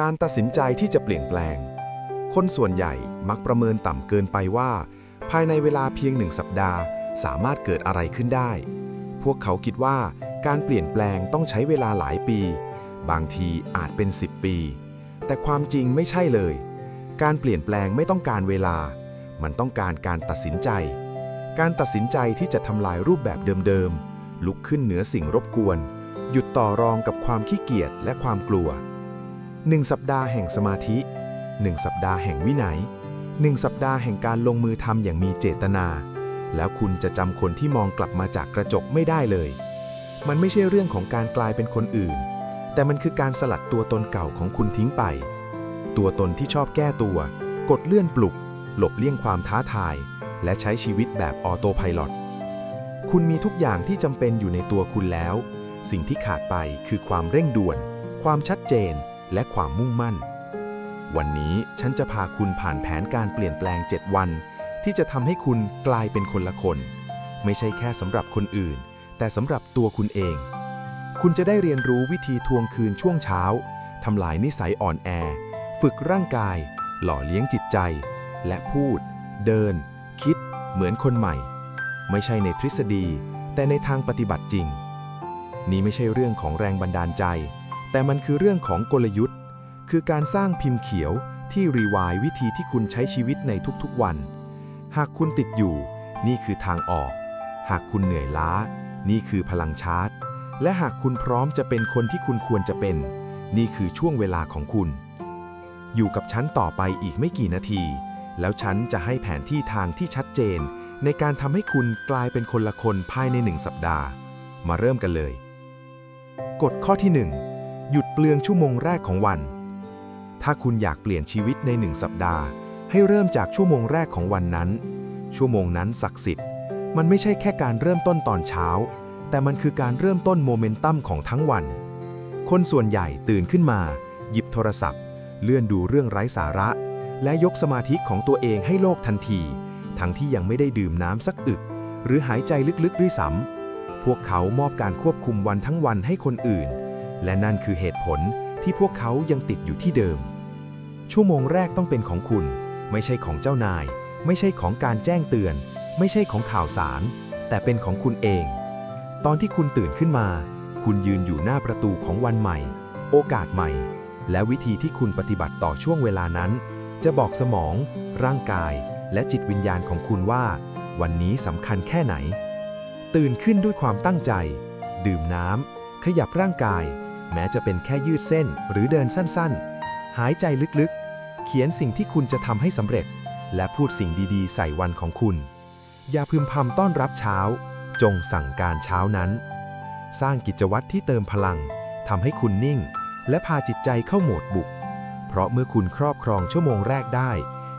การตัดสินใจที่จะเปลี่ยนแปลง คนส่วนใหญ่มักประเมินต่ำเกินไปว่า ภายในเวลาเพียงหนึ่งสัปดาห์ สามารถเกิดอะไรขึ้นได้ พวกเขาคิดว่าการเปลี่ยนแปลงต้องใช้เวลาหลายปี บางทีอาจเป็น 10 ปี แต่ความจริงไม่ใช่เลย การเปลี่ยนแปลงไม่ต้องการเวลา มันต้องการการตัดสินใจ การตัดสินใจที่จะทำลายรูปแบบเดิมๆลุกขึ้นเหนือสิ่งรบกวน หยุดต่อรองกับความขี้เกียจและความกลัว 1 สัปดาห์แห่งสมาธิ 1 สัปดาห์แห่งวินัย 1 สัปดาห์แห่งการลงมือทำอย่างมีเจตนา แล้วคุณจะจำคนที่มองกลับมาจากกระจกไม่ได้เลย มันไม่ใช่เรื่องของการกลายเป็นคนอื่น แต่มันคือการสลัดตัวตนเก่าของคุณทิ้งไป ตัวตนที่ชอบแก้ตัว กดเลื่อนปลุก หลบเลี่ยงความท้าทาย และใช้ชีวิตแบบออโตไพลอตคุณมีทุกอย่างที่จำเป็นอยู่ในตัวคุณแล้ว สิ่งที่ขาดไปคือความเร่งด่วน ความชัดเจน และความมุ่งมั่น วันนี้ฉันจะพาคุณผ่านแผนการเปลี่ยนแปลง 7 วัน ที่จะทำให้คุณกลายเป็นคนละคน ไม่ใช่แค่สำหรับคนอื่น แต่สำหรับตัวคุณเอง คุณจะได้เรียนรู้วิธีทวงคืนช่วงเช้าทำลายนิสัยอ่อนแอ ฝึกร่างกาย หล่อเลี้ยงจิตใจ และพูด เดิน คิด เหมือนคนใหม่ ไม่ใช่ในทฤษฎี แต่ในทางปฏิบัติจริง นี่ไม่ใช่เรื่องของแรงบันดาลใจ แต่มันคือเรื่องของกลยุทธ์ คือการสร้างพิมพ์เขียวที่รีวายวิธีที่คุณใช้ชีวิตในทุกๆวัน หากคุณติดอยู่ นี่คือทางออก หากคุณเหนื่อยล้า นี่คือพลังชาร์จ และหากคุณพร้อมจะเป็นคนที่คุณควรจะเป็น นี่คือช่วงเวลาของคุณ อยู่กับฉันต่อไปอีกไม่กี่นาที แล้วฉันจะให้แผนที่ทางที่ชัดเจน ในการทำให้คุณกลายเป็นคนละคนภายในหนึ่งสัปดาห์ มาเริ่มกันเลย กฎข้อที่ 1 หยุดเปลืองชั่วโมงแรกของวัน ถ้าคุณอยากเปลี่ยนชีวิตในหนึ่งสัปดาห์ ให้เริ่มจากชั่วโมงแรกของวันนั้น ชั่วโมงนั้นศักดิ์สิทธิ์ มันไม่ใช่แค่การเริ่มต้นตอนเช้า แต่มันคือการเริ่มต้นโมเมนตัมของทั้งวัน คนส่วนใหญ่ตื่นขึ้นมา หยิบโทรศัพท์ เลื่อนดูเรื่องไร้สาระ และยกสมาธิของตัวเองให้โลกทันที ทั้งที่ยังไม่ได้ดื่มน้ำสักอึก หรือหายใจลึกๆด้วยซ้ำพวกเขามอบการควบคุมวันทั้งวันให้คนอื่น และนั่นคือเหตุผลที่พวกเขายังติดอยู่ที่เดิม ชั่วโมงแรกต้องเป็นของคุณ ไม่ใช่ของเจ้านาย ไม่ใช่ของการแจ้งเตือน ไม่ใช่ของข่าวสาร แต่เป็นของคุณเอง ตอนที่คุณตื่นขึ้นมา คุณยืนอยู่หน้าประตูของวันใหม่ โอกาสใหม่ และวิธีที่คุณปฏิบัติต่อช่วงเวลานั้น จะบอกสมอง ร่างกาย และจิตวิญญาณของคุณว่า วันนี้สำคัญแค่ไหน ตื่นขึ้นด้วยความตั้งใจ ดื่มน้ำขยับร่างกาย แม้จะเป็นแค่ยืดเส้นหรือเดินสั้นๆ หายใจลึกๆ เขียนสิ่งที่คุณจะทำให้สำเร็จ และพูดสิ่งดีๆ ใส่วันของคุณ อย่าพึมพำต้อนรับเช้า จงสั่งการเช้านั้น สร้างกิจวัตรที่เติมพลังทำให้คุณนิ่ง และพาจิตใจเข้าโหมดบุก เพราะเมื่อคุณครอบครองชั่วโมงแรกได้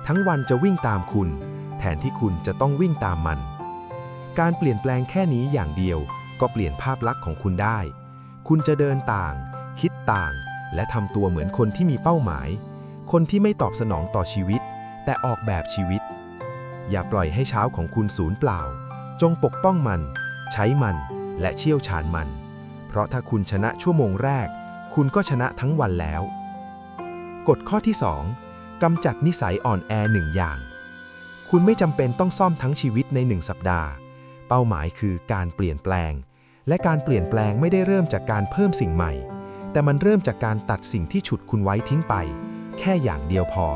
ทั้งวันจะวิ่งตามคุณ แทนที่คุณจะต้องวิ่งตามมัน การเปลี่ยนแปลงแค่นี้อย่างเดียวก็เปลี่ยนภาพลักษณ์ของคุณได้ คุณจะเดินต่าง คิดต่าง และทำตัวเหมือนคนที่มีเป้าหมาย คนที่ไม่ตอบสนองต่อชีวิต แต่ออกแบบชีวิต อย่าปล่อยให้เช้าของคุณสูญเปล่า จงปกป้องมัน ใช้มัน และเชี่ยวชาญมัน เพราะถ้าคุณชนะชั่วโมงแรก คุณก็ชนะทั้งวันแล้ว กฎข้อที่ 2กำจัดนิสัยอ่อนแอหนึ่งอย่าง คุณไม่จำเป็นต้องซ่อมทั้งชีวิตในหนึ่งสัปดาห์ เป้าหมายคือการเปลี่ยนแปลง และการเปลี่ยนแปลงไม่ได้เริ่มจากการเพิ่มสิ่งใหม่ แต่มันเริ่มจากการตัดสิ่งที่ฉุดคุณไว้ทิ้งไป แค่อย่างเดียวพอ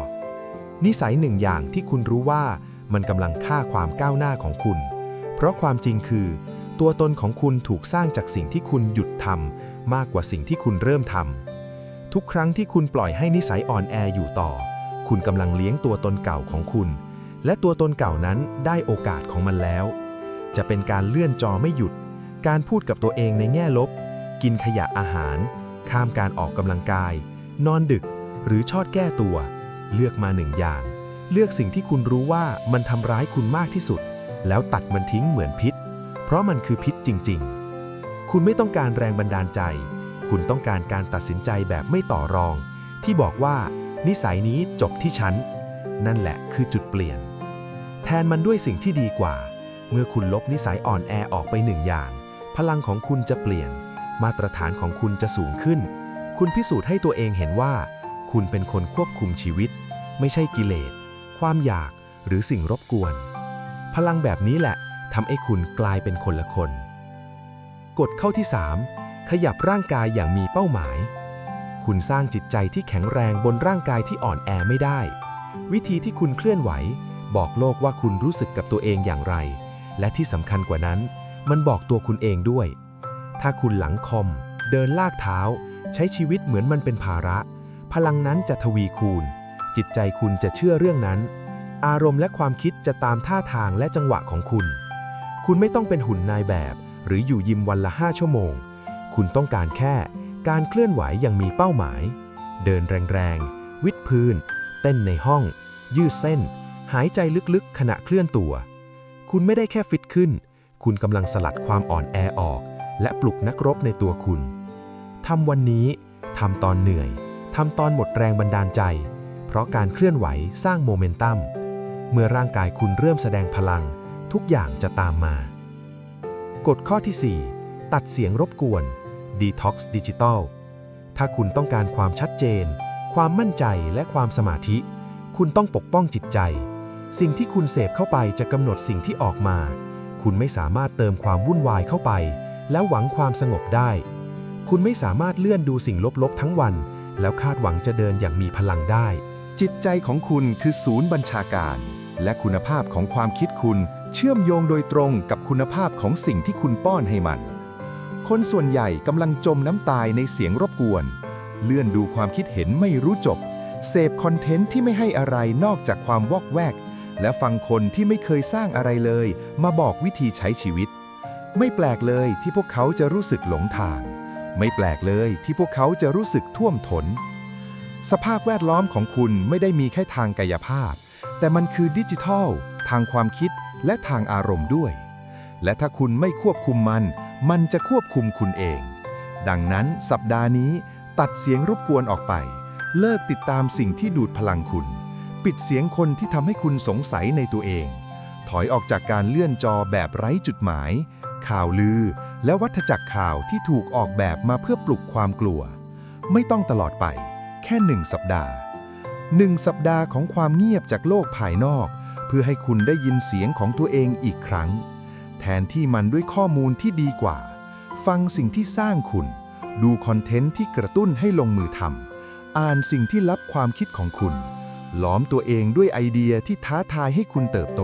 นิสัยหนึ่งอย่างที่คุณรู้ว่ามันกำลังฆ่าความก้าวหน้าของคุณ เพราะความจริงคือ ตัวตนของคุณถูกสร้างจากสิ่งที่คุณหยุดทำมากกว่าสิ่งที่คุณเริ่มทำทุกครั้งที่คุณปล่อยให้นิสัยอ่อนแออยู่ต่อ คุณกำลังเลี้ยงตัวตนเก่าของคุณ และตัวตนเก่านั้นได้โอกาสของมันแล้ว จะเป็นการเลื่อนจอไม่หยุด การพูดกับตัวเองในแง่ลบ กินขยะอาหาร ข้ามการออกกำลังกาย นอนดึก หรือชอดแก้ตัว เลือกมาหนึ่งอย่าง เลือกสิ่งที่คุณรู้ว่ามันทำร้ายคุณมากที่สุด แล้วตัดมันทิ้งเหมือนพิษ เพราะมันคือพิษจริง ๆ คุณไม่ต้องการแรงบันดาลใจ คุณต้องการการตัดสินใจแบบไม่ต่อรอง ที่บอกว่า นิสัยนี้จบที่ฉัน นั่นแหละคือจุดเปลี่ยน แทนมันด้วยสิ่งที่ดีกว่าเมื่อคุณลบนิสัยอ่อนแอออกไปหนึ่งอย่าง พลังของคุณจะเปลี่ยน มาตรฐานของคุณจะสูงขึ้น คุณพิสูจน์ให้ตัวเองเห็นว่า คุณเป็นคนควบคุมชีวิต ไม่ใช่กิเลส ความอยากหรือสิ่งรบกวน พลังแบบนี้แหละทำให้คุณกลายเป็นคนละคน กฎข้อที่ 3 ขยับร่างกายอย่างมีเป้าหมาย คุณสร้างจิตใจที่แข็งแรงบนร่างกายที่อ่อนแอไม่ได้ วิธีที่คุณเคลื่อนไหว บอกโลกว่าคุณรู้สึกกับตัวเองอย่างไร และที่สำคัญกว่านั้น มันบอกตัวคุณเองด้วย ถ้าคุณหลังคอม เดินลากเท้า ใช้ชีวิตเหมือนมันเป็นภาระ พลังนั้นจะทวีคูณ จิตใจคุณจะเชื่อเรื่องนั้น อารมณ์และความคิดจะตามท่าทางและจังหวะของคุณ คุณไม่ต้องเป็นหุ่นนายแบบ หรืออยู่ยิมวันละ5ชั่วโมง คุณต้องการแค่การเคลื่อนไหวอย่างมีเป้าหมาย เดินแรงๆ วิดพื้น เต้นในห้อง ยืดเส้น หายใจลึกๆ ขณะเคลื่อนตัว คุณไม่ได้แค่ฟิตขึ้น คุณกำลังสลัดความอ่อนแอออก และปลุกนักรบในตัวคุณ ทำวันนี้ ทำตอนเหนื่อย ทำตอนหมดแรงบันดาลใจ เพราะการเคลื่อนไหวสร้างโมเมนตัม เมื่อร่างกายคุณเริ่มแสดงพลัง ทุกอย่างจะตามมา กฎข้อที่ 4 ตัดเสียงรบกวน Detox Digital ถ้าคุณต้องการความชัดเจน ความมั่นใจและความสมาธิ คุณต้องปกป้องจิตใจ สิ่งที่คุณเสพเข้าไปจะกำหนดสิ่งที่ออกมา คุณไม่สามารถเติมความวุ่นวายเข้าไป แล้วหวังความสงบได้ คุณไม่สามารถเลื่อนดูสิ่งลบๆทั้งวัน แล้วคาดหวังจะเดินอย่างมีพลังได้ จิตใจของคุณคือศูนย์บัญชาการ และคุณภาพของความคิดคุณเชื่อมโยงโดยตรงกับคุณภาพของสิ่งที่คุณป้อนให้มัน คนส่วนใหญ่กำลังจมน้ำตายในเสียงรบกวน เลื่อนดูความคิดเห็นไม่รู้จบ เสพคอนเทนต์ที่ไม่ให้อะไรนอกจากความวอกแวก และฟังคนที่ไม่เคยสร้างอะไรเลย มาบอกวิธีใช้ชีวิต ไม่แปลกเลยที่พวกเขาจะรู้สึกหลงทาง ไม่แปลกเลยที่พวกเขาจะรู้สึกท่วมทน สภาพแวดล้อมของคุณไม่ได้มีแค่ทางกายภาพ แต่มันคือดิจิทัล ทางความคิดและทางอารมณ์ด้วย และถ้าคุณไม่ควบคุมมัน มันจะควบคุมคุณเอง ดังนั้นสัปดาห์นี้ตัดเสียงรบกวนออกไป เลิกติดตามสิ่งที่ดูดพลังคุณ ปิดเสียงคนที่ทำให้คุณสงสัยในตัวเอง ถอยออกจากการเลื่อนจอแบบไร้จุดหมาย ข่าวลือ และวัฏจักรข่าวที่ถูกออกแบบมาเพื่อปลุกความกลัว ไม่ต้องตลอดไป แค่หนึ่งสัปดาห์หนึ่งสัปดาห์ของความเงียบจากโลกภายนอก เพื่อให้คุณได้ยินเสียงของตัวเองอีกครั้ง แทนที่มันด้วยข้อมูลที่ดีกว่า ฟังสิ่งที่สร้างคุณ ดูคอนเทนต์ที่กระตุ้นให้ลงมือทำอ่านสิ่งที่ลับความคิดของคุณ หลอมตัวเองด้วยไอเดียที่ท้าทายให้คุณเติบโต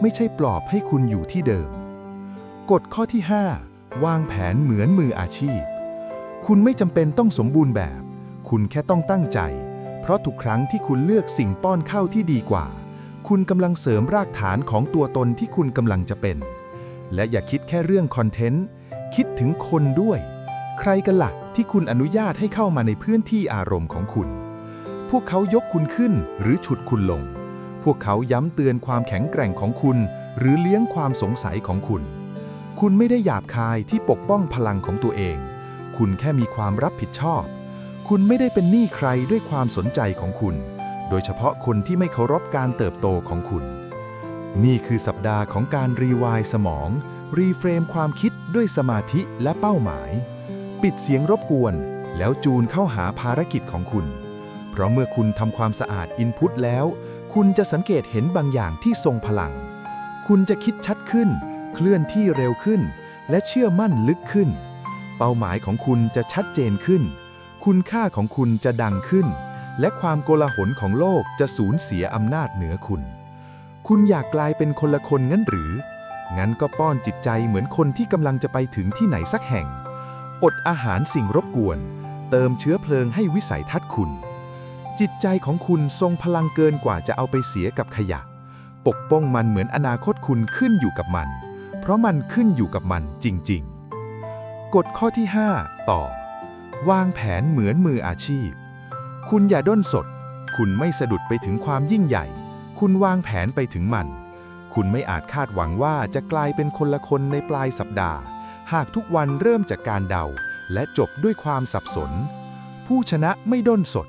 ไม่ใช่ปลอบให้คุณอยู่ที่เดิม กฎข้อที่ 5 วางแผนเหมือนมืออาชีพ คุณไม่จำเป็นต้องสมบูรณ์แบบ คุณแค่ต้องตั้งใจ เพราะทุกครั้งที่คุณเลือกสิ่งป้อนเข้าที่ดีกว่า คุณกำลังเสริมรากฐานของตัวตนที่คุณกำลังจะเป็น และอย่าคิดแค่เรื่องคอนเทนต์ คิดถึงคนด้วย ใครกันละ่ะที่คุณอนุญาตให้เข้ามาในพื้นที่อารมณ์ของคุณ พวกเขายกคุณขึ้นหรือฉุดคุณลง พวกเขาย้ำเตือนความแข็งแกร่งของคุณ หรือเลี้ยงความสงสัยของคุณ คุณไม่ได้หยาบคายที่ปกป้องพลังของตัวเอง คุณแค่มีความรับผิดชอบ คุณไม่ได้เป็นหนี้ใครด้วยความสนใจของคุณ โดยเฉพาะคนที่ไม่เคารพการเติบโตของคุณ นี่คือสัปดาห์ของการรีวายสมอง รีเฟรมความคิดด้วยสมาธิและเป้าหมาย ปิดเสียงรบกวน แล้วจูนเข้าหาภารกิจของคุณ ราะเมื่อคุณทำความสะอาดอินพุตแล้ว คุณจะสังเกตเห็นบางอย่างที่ทรงพลัง คุณจะคิดชัดขึ้น เคลื่อนที่เร็วขึ้น และเชื่อมั่นลึกขึ้น เป้าหมายของคุณจะชัดเจนขึ้น คุณค่าของคุณจะดังขึ้น และความโกลาหลของโลกจะสูญเสียอำนาจเหนือคุณ คุณอยากกลายเป็นคนละคนงั้นหรือ งั้นก็ป้อนจิตใจเหมือนคนที่กำลังจะไปถึงที่ไหนสักแห่ง อดอาหารสิ่งรบกวน เติมเชื้อเพลิงให้วิสัยทัศน์คุณ จิตใจของคุณทรงพลังเกินกว่าจะเอาไปเสียกับขยะ ปกป้องมันเหมือนอนาคตคุณขึ้นอยู่กับมัน เพราะมันขึ้นอยู่กับมันจริง ๆ กฎข้อที่ 5 ต่อ วางแผนเหมือนมืออาชีพ คุณอย่าด้นสด คุณไม่สะดุดไปถึงความยิ่งใหญ่ คุณวางแผนไปถึงมัน คุณไม่อาจคาดหวังว่าจะกลายเป็นคนละคนในปลายสัปดาห์ หากทุกวันเริ่มจากการเดา และจบด้วยความสับสน ผู้ชนะไม่ด้นสด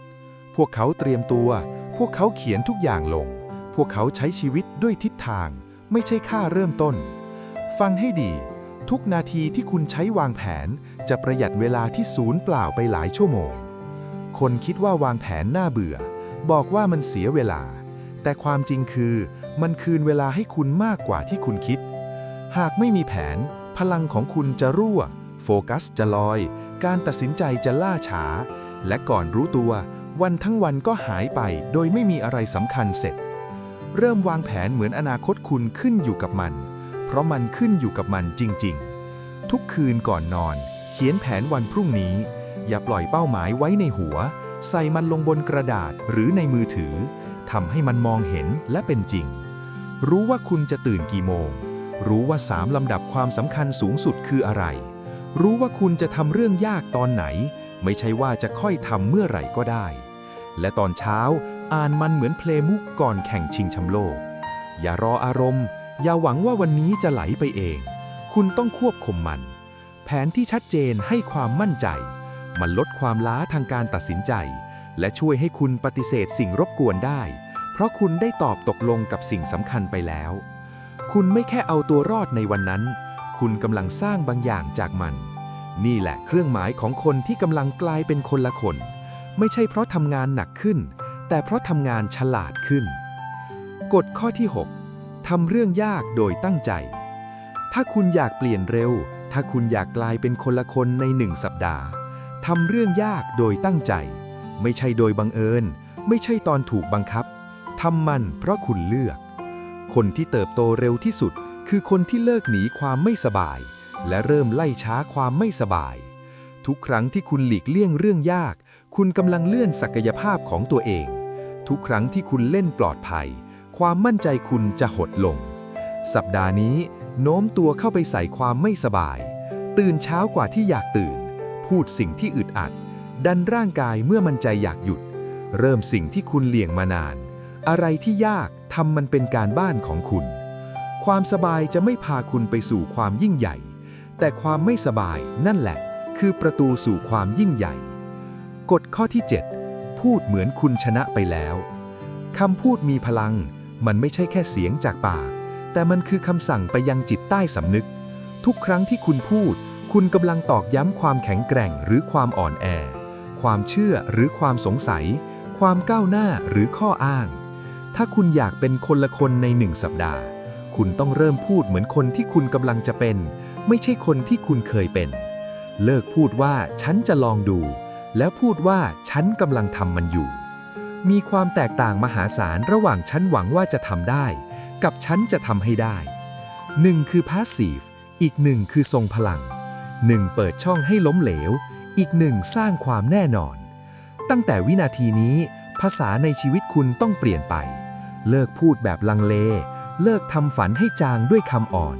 วกเขาเตรียมตัว พวกเขาเขียนทุกอย่างลง พวกเขาใช้ชีวิตด้วยทิศทาง ไม่ใช่ค่าเริ่มต้น ฟังให้ดี ทุกนาทีที่คุณใช้วางแผน จะประหยัดเวลาที่ศูนย์เปล่าไปหลายชั่วโมงคคนคิดว่าวางแผนน่าเบื่อ บอกว่ามันเสียเวลา แต่ความจริงคือมันคืนเวลาให้คุณมากกว่าที่คุณคิด หากไม่มีแผน พลังของคุณจะรั่ว โฟกัสจะลอย การตัดสินใจจะล่าช้า และก่อนรู้ตัว วันทั้งวันก็หายไปโดยไม่มีอะไรสำคัญเสร็จ เริ่มวางแผนเหมือนอนาคตคุณขึ้นอยู่กับมัน เพราะมันขึ้นอยู่กับมันจริง ๆ ทุกคืนก่อนนอน เขียนแผนวันพรุ่งนี้ อย่าปล่อยเป้าหมายไว้ในหัว ใส่มันลงบนกระดาษหรือในมือถือทำให้มันมองเห็นและเป็นจริง รู้ว่าคุณจะตื่นกี่โมง รู้ว่าสามลำดับความสำคัญสูงสุดคืออะไร รู้ว่าคุณจะทำเรื่องยากตอนไหน ไม่ใช่ว่าจะค่อยทำเมื่อไหร่ก็ได้ และตอนเช้าอ่านมันเหมือนเพลงมุกก่อนแข่งชิงแชมป์โลก อย่ารออารมณ์ อย่าหวังว่าวันนี้จะไหลไปเอง คุณต้องควบคุมมัน แผนที่ชัดเจนให้ความมั่นใจ มันลดความล้าทางการตัดสินใจ และช่วยให้คุณปฏิเสธสิ่งรบกวนได้ เพราะคุณได้ตอบตกลงกับสิ่งสำคัญไปแล้ว คุณไม่แค่เอาตัวรอดในวันนั้น คุณกำลังสร้างบางอย่างจากมัน นี่แหละเครื่องหมายของคนที่กำลังกลายเป็นคนละคน ไม่ใช่เพราะทำงานหนักขึ้น แต่เพราะทำงานฉลาดขึ้น กฎข้อที่ 6ทำเรื่องยากโดยตั้งใจ ถ้าคุณอยากเปลี่ยนเร็ว ถ้าคุณอยากกลายเป็นคนละคนในหนึ่งสัปดาห์ทำเรื่องยากโดยตั้งใจ ไม่ใช่โดยบังเอิญ ไม่ใช่ตอนถูกบังคับทำมันเพราะคุณเลือก คนที่เติบโตเร็วที่สุด คือคนที่เลิกหนีความไม่สบาย และเริ่มไล่ช้าความไม่สบาย ทุกครั้งที่คุณหลีกเลี่ยงเรื่องยาก คุณกำลังเลื่อนศักยภาพของตัวเอง ทุกครั้งที่คุณเล่นปลอดภัย ความมั่นใจคุณจะหดลง สัปดาห์นี้ โน้มตัวเข้าไปใส่ความไม่สบาย ตื่นเช้ากว่าที่อยากตื่น พูดสิ่งที่อึดอัด ดันร่างกายเมื่อมันใจอยากหยุด เริ่มสิ่งที่คุณเลี่ยงมานาน อะไรที่ยากทำมันเป็นการบ้านของคุณ ความสบายจะไม่พาคุณไปสู่ความยิ่งใหญ่ แต่ความไม่สบายนั่นแหละ คือประตูสู่ความยิ่งใหญ่ กฎข้อที่ 7 พูดเหมือนคุณชนะไปแล้วคำพูดมีพลัง มันไม่ใช่แค่เสียงจากปาก แต่มันคือคำสั่งไปยังจิตใต้สำนึก ทุกครั้งที่คุณพูด คุณกำลังตอกย้ำความแข็งแกร่งหรือความอ่อนแอ ความเชื่อหรือความสงสัย ความก้าวหน้าหรือข้ออ้าง ถ้าคุณอยากเป็นคนละคนในหนึ่งสัปดาห์ คุณต้องเริ่มพูดเหมือนคนที่คุณกำลังจะเป็น ไม่ใช่คนที่คุณเคยเป็น เลิกพูดว่าฉันจะลองดู แล้วพูดว่าฉันกำลังทำมันอยู่ มีความแตกต่างมหาศาลระหว่างฉันหวังว่าจะทำได้ กับฉันจะทำให้ได้หนึ่งคือ passive อีกหนึ่งคือทรงพลังหนึ่งเปิดช่องให้ล้มเหลว อีกหนึ่งสร้างความแน่นอน ตั้งแต่วินาทีนี้ ภาษาในชีวิตคุณต้องเปลี่ยนไป เลิกพูดแบบลังเล เลิกทำฝันให้จางด้วยคำอ่อน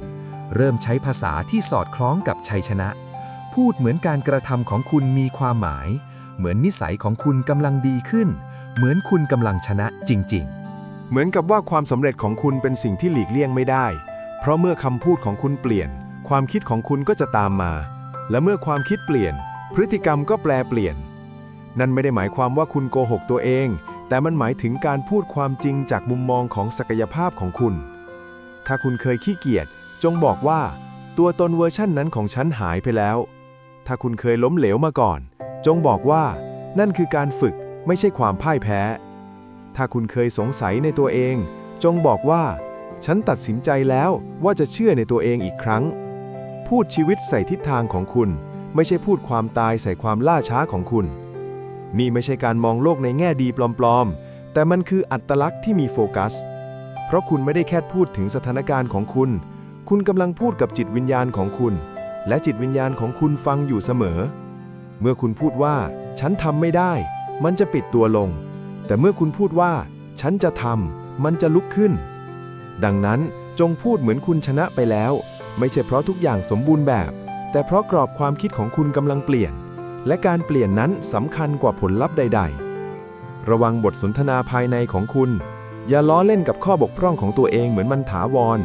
เริ่มใช้ภาษาที่สอดคล้องกับชัยชนะ พูดเหมือนการกระทำของคุณมีความหมาย เหมือนนิสัยของคุณกำลังดีขึ้น เหมือนคุณกำลังชนะจริง ๆ เหมือนกับว่าความสำเร็จของคุณเป็นสิ่งที่หลีกเลี่ยงไม่ได้ เพราะเมื่อคำพูดของคุณเปลี่ยน ความคิดของคุณก็จะตามมา และเมื่อความคิดเปลี่ยน พฤติกรรมก็แปลเปลี่ยน นั่นไม่ได้หมายความว่าคุณโกหกตัวเอง แต่มันหมายถึงการพูดความจริงจากมุมมองของศักยภาพของคุณ ถ้าคุณเคยขี้เกียจจงบอกว่าตัวตนเวอร์ชั่นนั้นของฉันหายไปแล้ว ถ้าคุณเคยล้มเหลวมาก่อน จงบอกว่า นั่นคือการฝึกไม่ใช่ความพ่ายแพ้ ถ้าคุณเคยสงสัยในตัวเอง จงบอกว่า ฉันตัดสินใจแล้วว่าจะเชื่อในตัวเองอีกครั้ง พูดชีวิตใส่ทิศทางของคุณ ไม่ใช่พูดความตายใส่ความล่าช้าของคุณ นี่ไม่ใช่การมองโลกในแง่ดีปลอมๆ แต่มันคืออัตลักษณ์ที่มีโฟกัส เพราะคุณไม่ได้แค่พูดถึงสถานการณ์ของคุณ คุณกำลังพูดกับจิตวิญญาณของคุณ และจิตวิญญาณของคุณฟังอยู่เสมอ เมื่อคุณพูดว่า ฉันทำไม่ได้ มันจะปิดตัวลง แต่เมื่อคุณพูดว่า ฉันจะทำมันจะลุกขึ้น ดังนั้นจงพูดเหมือนคุณชนะไปแล้ว ไม่ใช่เพราะทุกอย่างสมบูรณ์แบบ แต่เพราะกรอบความคิดของคุณกำลังเปลี่ยน และการเปลี่ยนนั้นสำคัญกว่าผลลัพธ์ใด ๆ ระวังบทสนทนาภายในของคุณ อย่าล้อเล่นกับข้อบกพร่องของตัวเองเหมือนมันถาวร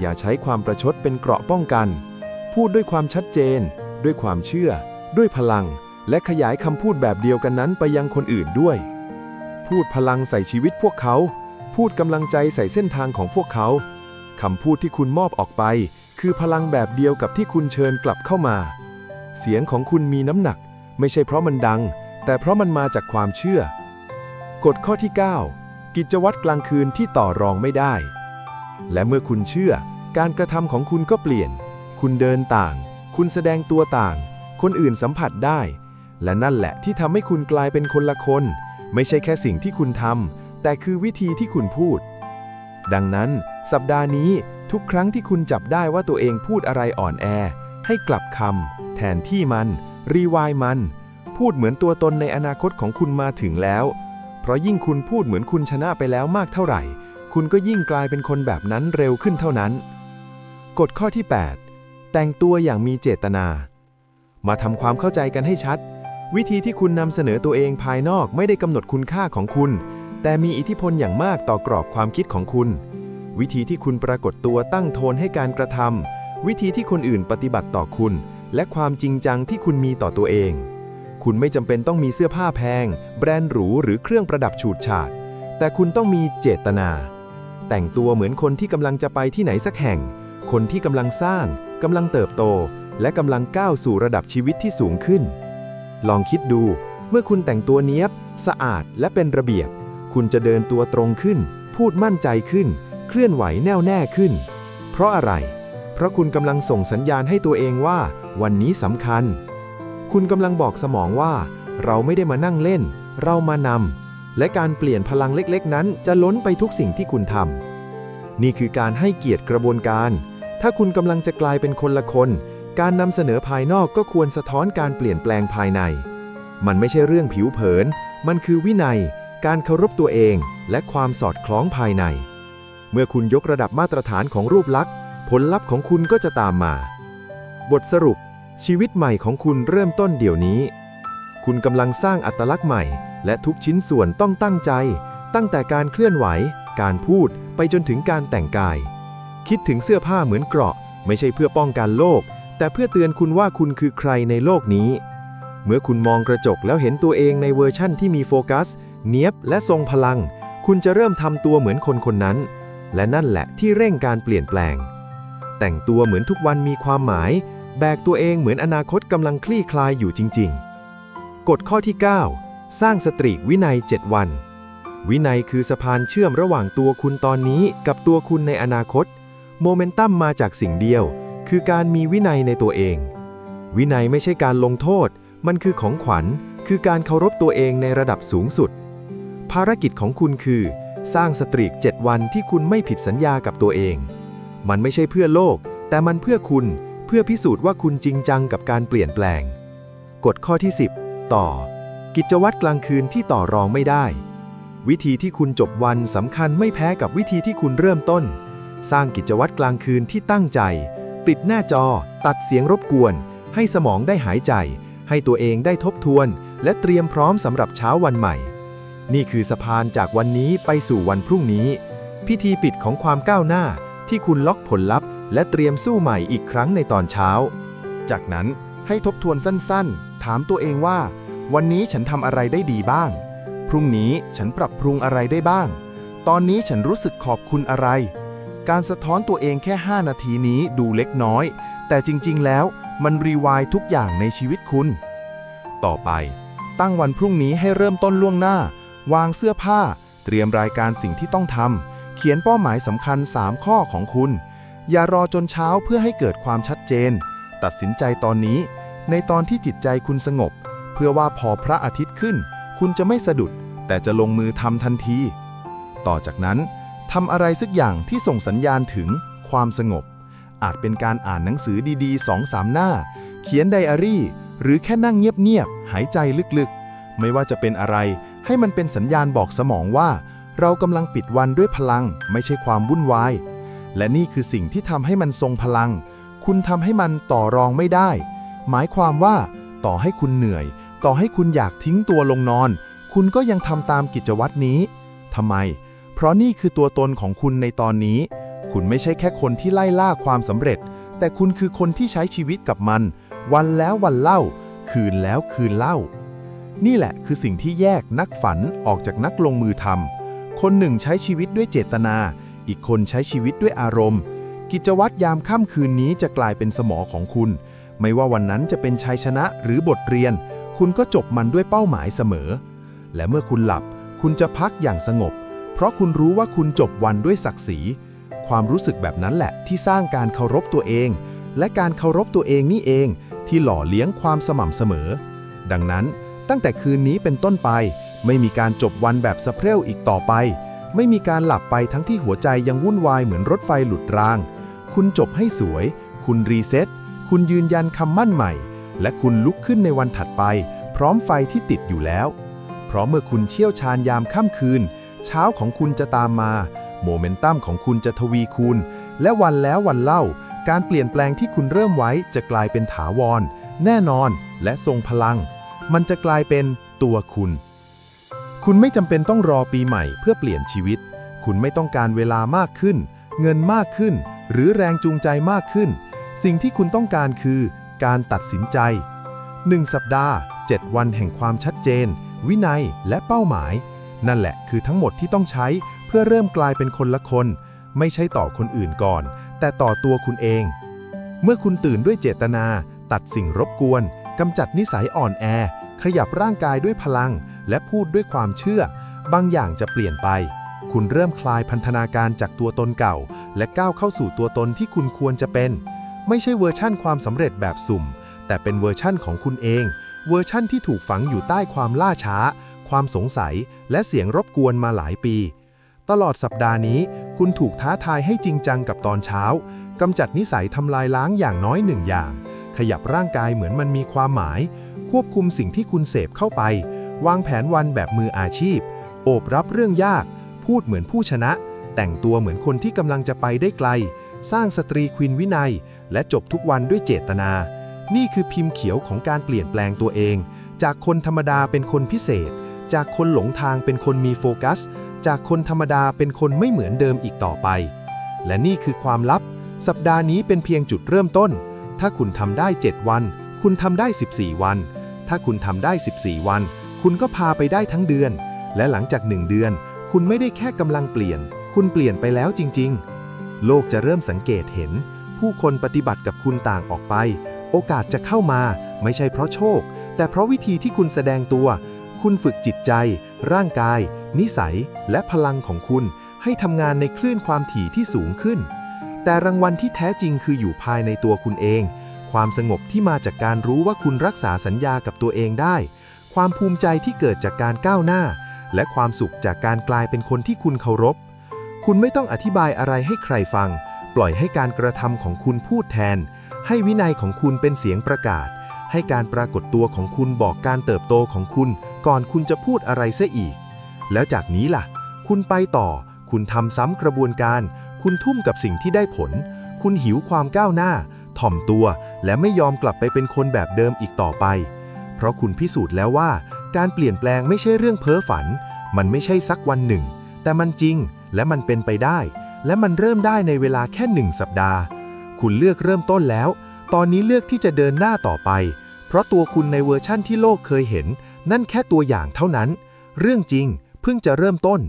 อย่าใช้ความประชดเป็นเกราะป้องกัน พูดด้วยความชัดเจน ด้วยความเชื่อ ด้วยพลัง และขยายคำพูดแบบเดียวกันนั้นไปยังคนอื่นด้วย พูดพลังใส่ชีวิตพวกเขา พูดกำลังใจใส่เส้นทางของพวกเขาคำพูดที่คุณมอบออกไป คือพลังแบบเดียวกับที่คุณเชิญกลับเข้ามา เสียงของคุณมีน้ำหนัก ไม่ใช่เพราะมันดัง แต่เพราะมันมาจากความเชื่อกฎข้อที่ 9 กิจวัตรกลางคืนที่ต่อรองไม่ได้ และเมื่อคุณเชื่อ การกระทำของคุณก็เปลี่ยน คุณเดินต่าง คุณแสดงตัวต่าง คนอื่นสัมผัสได้ และนั่นแหละที่ทำให้คุณกลายเป็นคนละคน ไม่ใช่แค่สิ่งที่คุณทำแต่คือวิธีที่คุณพูด ดังนั้นสัปดาห์นี้ทุกครั้งที่คุณจับได้ว่าตัวเองพูดอะไรอ่อนแอ ให้กลับคำแทนที่มัน รีวายมัน พูดเหมือนตัวตนในอนาคตของคุณมาถึงแล้ว เพราะยิ่งคุณพูดเหมือนคุณชนะไปแล้วมากเท่าไหร่ คุณก็ยิ่งกลายเป็นคนแบบนั้นเร็วขึ้นเท่านั้น กฎข้อที่ 8 แต่งตัวอย่างมีเจตนา มาทำความเข้าใจกันให้ชัด วิธีที่คุณนำเสนอตัวเองภายนอกไม่ได้กำหนดคุณค่าของคุณ แต่มีอิทธิพลอย่างมากต่อกรอบความคิดของคุณ วิธีที่คุณปรากฏตัวตั้งโทนให้การกระทำวิธีที่คนอื่นปฏิบัติต่อคุณ และความจริงจังที่คุณมีต่อตัวเอง คุณไม่จำเป็นต้องมีเสื้อผ้าแพง แบรนด์หรูหรือเครื่องประดับฉูดฉาด แต่คุณต้องมีเจตนา แต่งตัวเหมือนคนที่กำลังจะไปที่ไหนสักแห่ง คนที่กำลังสร้างกำลังเติบโต และกำลังก้าวสู่ระดับชีวิตที่สูงขึ้น ลองคิดดู เมื่อคุณแต่งตัวเนี้ยบ สะอาดและเป็นระเบียบ คุณจะเดินตัวตรงขึ้น พูดมั่นใจขึ้น เคลื่อนไหวแน่วแน่ขึ้น เพราะอะไร เพราะคุณกำลังส่งสัญญาณให้ตัวเองว่า วันนี้สำคัญ คุณกำลังบอกสมองว่า เราไม่ได้มานั่งเล่น เรามานำและการเปลี่ยนพลังเล็กๆ นั้นจะล้นไปทุกสิ่งที่คุณทำนี่คือการให้เกียรติกระบวนการ ถ้าคุณกำลังจะกลายเป็นคนละคน การนำเสนอภายนอกก็ควรสะท้อนการเปลี่ยนแปลงภายใน มันไม่ใช่เรื่องผิวเผิน มันคือวินัย การเคารพตัวเอง และความสอดคล้องภายใน เมื่อคุณยกระดับมาตรฐานของรูปลักษณ์ ผลลัพธ์ของคุณก็จะตามมา บทสรุป ชีวิตใหม่ของคุณเริ่มต้นเดี๋ยวนี้ คุณกำลังสร้างอัตลักษณ์ใหม่ และทุกชิ้นส่วนต้องตั้งใจ ตั้งแต่การเคลื่อนไหว การพูด ไปจนถึงการแต่งกาย คิดถึงเสื้อผ้าเหมือนเกราะ ไม่ใช่เพื่อป้องกันโลก แต่เพื่อเตือนคุณว่าคุณคือใครในโลกนี้ เมื่อคุณมองกระจกแล้วเห็นตัวเองในเวอร์ชั่นที่มีโฟกัส เนียบและทรงพลัง คุณจะเริ่มทำตัวเหมือนคนคนนั้น และนั่นแหละที่เร่งการเปลี่ยนแปลง แต่งตัวเหมือนทุกวันมีความหมาย แบกตัวเองเหมือนอนาคตกำลังคลี่คลายอยู่จริง ๆ กฎข้อที่ 9 สร้างสตรีกวินัย 7 วันวินัยคือสะพานเชื่อมระหว่างตัวคุณตอนนี้กับตัวคุณในอนาคต โมเมนตัมมาจากสิ่งเดียว คือการมีวินัยในตัวเอง วินัยไม่ใช่การลงโทษ มันคือของขวัญ คือการเคารพตัวเองในระดับสูงสุด ภารกิจของคุณคือ สร้างสตรีก 7 วันที่คุณไม่ผิดสัญญากับตัวเอง มันไม่ใช่เพื่อโลก แต่มันเพื่อคุณ เพื่อพิสูจน์ว่าคุณจริงจังกับการเปลี่ยนแปลง กฎข้อที่ 10 ต่อ กิจวัตรกลางคืนที่ต่อรองไม่ได้ วิธีที่คุณจบวันสำคัญไม่แพ้กับวิธีที่คุณเริ่มต้น สร้างกิจวัตรกลางคืนที่ตั้งใจ ปิดหน้าจอ ตัดเสียงรบกวน ให้สมองได้หายใจ ให้ตัวเองได้ทบทวน และเตรียมพร้อมสำหรับเช้าวันใหม่ นี่คือสะพานจากวันนี้ไปสู่วันพรุ่งนี้ พิธีปิดของความก้าวหน้าที่คุณล็อกผลลัพธ์ และเตรียมสู้ใหม่อีกครั้งในตอนเช้า จากนั้นให้ทบทวนสั้นๆ ถามตัวเองว่า วันนี้ฉันทำอะไรได้ดีบ้าง พรุ่งนี้ฉันปรับปรุงอะไรได้บ้าง ตอนนี้ฉันรู้สึกขอบคุณอะไร การสะท้อนตัวเองแค่ 5 นาทีนี้ดูเล็กน้อย แต่จริงๆ แล้วมันรีวายทุกอย่างในชีวิตคุณ ต่อไป ตั้งวันพรุ่งนี้ให้เริ่มต้นล่วงหน้า วางเสื้อผ้า เตรียมรายการสิ่งที่ต้องทำเขียนเป้าหมายสำคัญ 3 ข้อของคุณ อย่ารอจนเช้าเพื่อให้เกิดความชัดเจน ตัดสินใจตอนนี้ ในตอนที่จิตใจคุณสงบ เพื่อว่าพอพระอาทิตย์ขึ้น คุณจะไม่สะดุด แต่จะลงมือทำทันที ต่อจากนั้น ทำอะไรสักอย่างที่ส่งสัญญาณถึงความสงบ อาจเป็นการอ่านหนังสือดีๆ2-3หน้า เขียนไดอารี่ หรือแค่นั่งเงียบๆ หายใจลึกๆ ไม่ว่าจะเป็นอะไร ให้มันเป็นสัญญาณบอกสมองว่า เรากำลังปิดวันด้วยพลัง ไม่ใช่ความวุ่นวาย และนี่คือสิ่งที่ทำให้มันทรงพลัง คุณทำให้มันต่อรองไม่ได้ หมายความว่า ต่อให้คุณเหนื่อย ต่อให้คุณอยากทิ้งตัวลงนอน คุณก็ยังทำตามกิจวัตรนี้ทำไม เพราะนี่คือตัวตนของคุณในตอนนี้ คุณไม่ใช่แค่คนที่ไล่ล่าความสำเร็จ แต่คุณคือคนที่ใช้ชีวิตกับมัน วันแล้ววันเล่า คืนแล้วคืนเล่า นี่แหละคือสิ่งที่แยกนักฝันออกจากนักลงมือทำคนหนึ่งใช้ชีวิตด้วยเจตนา อีกคนใช้ชีวิตด้วยอารมณ์ กิจวัตรยามค่ำคืนนี้จะกลายเป็นสมอของคุณ ไม่ว่าวันนั้นจะเป็นชัยชนะหรือบทเรียน คุณก็จบมันด้วยเป้าหมายเสมอ และเมื่อคุณหลับ คุณจะพักอย่างสงบ เพราะคุณรู้ว่าคุณจบวันด้วยศักดิ์ศรี ความรู้สึกแบบนั้นแหละที่สร้างการเคารพตัวเอง และการเคารพตัวเองนี่เองที่หล่อเลี้ยงความสม่ำเสมอ ดังนั้นตั้งแต่คืนนี้เป็นต้นไป ไม่มีการจบวันแบบสะเพร่วอีกต่อไป ไม่มีการหลับไปทั้งที่หัวใจยังวุ่นวายเหมือนรถไฟหลุดราง คุณจบให้สวย คุณรีเซ็ตคุณยืนยันคำมั่นใหม่ และคุณลุกขึ้นในวันถัดไป พร้อมไฟที่ติดอยู่แล้ว เพราะเมื่อคุณเชี่ยวชาญยามค่ำคืน เช้าของคุณจะตามมา โมเมนตัมของคุณจะทวีคูณ และวันแล้ววันเล่า การเปลี่ยนแปลงที่คุณเริ่มไว้จะกลายเป็นถาวร แน่นอนและทรงพลัง มันจะกลายเป็นตัวคุณ คุณไม่จำเป็นต้องรอปีใหม่เพื่อเปลี่ยนชีวิต คุณไม่ต้องการเวลามากขึ้น เงินมากขึ้น หรือแรงจูงใจมากขึ้น สิ่งที่คุณต้องการคือการตัดสินใจ 1 สัปดาห์ 7 วันแห่งความชัดเจน วินัยและเป้าหมาย นั่นแหละคือทั้งหมดที่ต้องใช้เพื่อเริ่มกลายเป็นคนละคน ไม่ใช่ต่อคนอื่นก่อน แต่ต่อตัวคุณเอง เมื่อคุณตื่นด้วยเจตนา ตัดสิ่งรบกวนกำจัดนิสัยอ่อนแอ ขยับร่างกายด้วยพลัง และพูดด้วยความเชื่อ บางอย่างจะเปลี่ยนไป คุณเริ่มคลายพันธนาการจากตัวตนเก่า และก้าวเข้าสู่ตัวตนที่คุณควรจะเป็น ไม่ใช่เวอร์ชั่นความสำเร็จแบบสุ่ม แต่เป็นเวอร์ชั่นของคุณเอง เวอร์ชั่นที่ถูกฝังอยู่ใต้ความล่าช้า ความสงสัย และเสียงรบกวนมาหลายปี ตลอดสัปดาห์นี้ คุณถูกท้าทายให้จริงจังกับตอนเช้ากำจัดนิสัยทำลายล้างอย่างน้อยหนึ่งอย่าง ขยับร่างกายเหมือนมันมีความหมาย ควบคุมสิ่งที่คุณเสพเข้าไป วางแผนวันแบบมืออาชีพ โอบรับเรื่องยาก พูดเหมือนผู้ชนะ แต่งตัวเหมือนคนที่กำลังจะไปได้ไกล สร้างสตรีควินวินัย และจบทุกวันด้วยเจตนา นี่คือพิมพ์เขียวของการเปลี่ยนแปลงตัวเอง จากคนธรรมดาเป็นคนพิเศษ จากคนหลงทางเป็นคนมีโฟกัส จากคนธรรมดาเป็นคนไม่เหมือนเดิมอีกต่อไป และนี่คือความลับ สัปดาห์นี้เป็นเพียงจุดเริ่มต้น ถ้าคุณทำได้ 7 วัน คุณทำได้ 14 วัน ถ้าคุณทำได้ 14 วัน คุณก็พาไปได้ทั้งเดือน และหลังจาก 1 เดือน คุณไม่ได้แค่กำลังเปลี่ยน คุณเปลี่ยนไปแล้วจริง ๆ โลกจะเริ่มสังเกตเห็น ผู้คนปฏิบัติกับคุณต่างออกไป โอกาสจะเข้ามา ไม่ใช่เพราะโชค แต่เพราะวิธีที่คุณแสดงตัว คุณฝึกจิตใจ ร่างกาย นิสัย และพลังของคุณ ให้ทำงานในคลื่นความถี่ที่สูงขึ้น แต่รางวัลที่แท้จริงคืออยู่ภายในตัวคุณเอง ความสงบที่มาจากการรู้ว่าคุณรักษาสัญญากับตัวเองได้ ความภูมิใจที่เกิดจากการก้าวหน้า และความสุขจากการกลายเป็นคนที่คุณเคารพ คุณไม่ต้องอธิบายอะไรให้ใครฟัง ปล่อยให้การกระทำของคุณพูดแทน ให้วินัยของคุณเป็นเสียงประกาศ ให้การปรากฏตัวของคุณบอกการเติบโตของคุณ ก่อนคุณจะพูดอะไรเสียอีก แล้วจากนี้ล่ะ คุณไปต่อ คุณทำซ้ำกระบวนการ คุณทุ่มกับสิ่งที่ได้ผล คุณหิวความก้าวหน้า ถ่อมตัว และไม่ยอมกลับไปเป็นคนแบบเดิมอีกต่อไป เพราะคุณพิสูจน์แล้วว่า การเปลี่ยนแปลงไม่ใช่เรื่องเพ้อฝัน มันไม่ใช่สักวันหนึ่ง แต่มันจริง และมันเป็นไปได้ และมันเริ่มได้ในเวลาแค่หนึ่งสัปดาห์ คุณเลือกเริ่มต้นแล้ว ตอนนี้เลือกที่จะเดินหน้าต่อไป เพราะตัวคุณในเวอร์ชั่นที่โลกเคยเห็น นั่นแค่ตัวอย่างเท่านั้น เรื่องจริงเพิ่งจะเริ่มต้น